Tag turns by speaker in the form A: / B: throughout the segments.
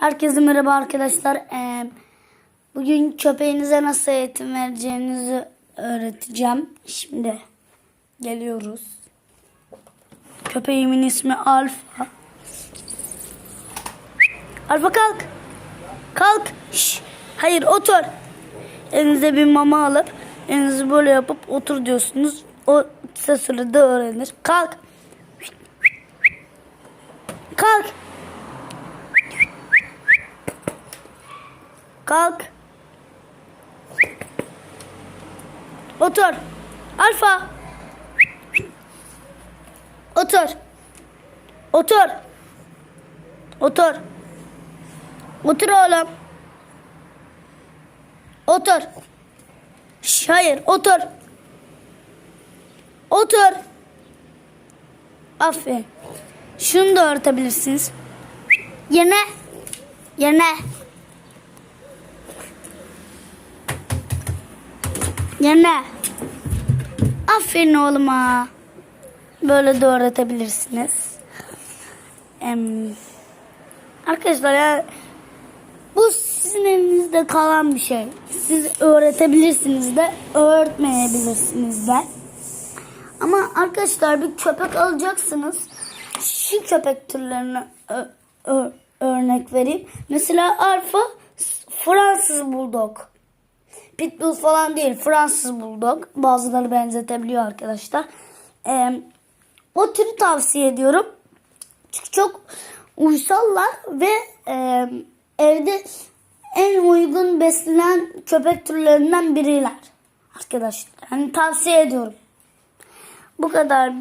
A: Herkese merhaba arkadaşlar. Ee, bugün köpeğinize nasıl eğitim vereceğinizi öğreteceğim. Şimdi geliyoruz. Köpeğimin ismi Alfa. Alfa kalk. Kalk. Şş. Hayır otur. Elinize bir mama alıp elinizi böyle yapıp otur diyorsunuz. O kısa sürede öğrenir. Kalk. Kalk. Kalk. Otur. Alfa. Otur. Otur. Otur. Otur oğlum. Otur. Şş, hayır otur. Otur. Aferin. Şunu da öğretebilirsiniz. Yerine. Yerine. Yerine. Aferin oğluma. Böyle de öğretebilirsiniz. Em, arkadaşlar ya bu sizin elinizde kalan bir şey. Siz öğretebilirsiniz de öğretmeyebilirsiniz de. Ama arkadaşlar bir köpek alacaksınız. Şu köpek türlerini örnek vereyim. Mesela Alfa Fransız Bulldog. Pitbull falan değil. Fransız Bulldog. Bazıları benzetebiliyor arkadaşlar. Ee, o türü tavsiye ediyorum. Çünkü çok uysallar ve e, evde en uygun beslenen köpek türlerinden biriler. Arkadaşlar. Yani tavsiye ediyorum. Bu kadar.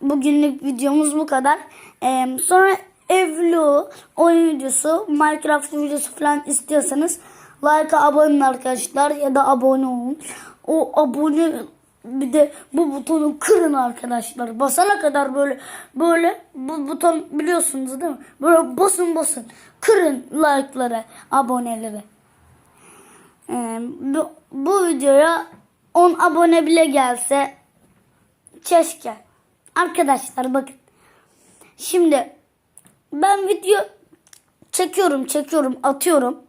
A: Bugünlük videomuz bu kadar. Ee, sonra ev vlogu, oyun videosu, Minecraft videosu falan istiyorsanız like'a abone arkadaşlar ya da abone olun. O abone bir de bu butonu kırın arkadaşlar. Basana kadar böyle böyle bu buton biliyorsunuz değil mi? Böyle basın basın. Kırın like'ları, aboneleri. Ee, bu, bu videoya 10 abone bile gelse keşke. Arkadaşlar bakın. Şimdi ben video çekiyorum, çekiyorum, atıyorum.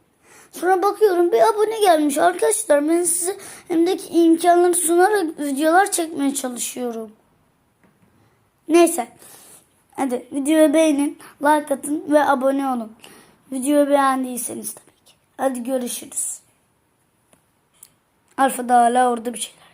A: Sonra bakıyorum bir abone gelmiş. Arkadaşlar ben size elimdeki imkanları sunarak videolar çekmeye çalışıyorum. Neyse. Hadi videoyu beğenin, like atın ve abone olun. Videoyu beğendiyseniz tabii ki. Hadi görüşürüz. Alfa da hala orada bir şeyler.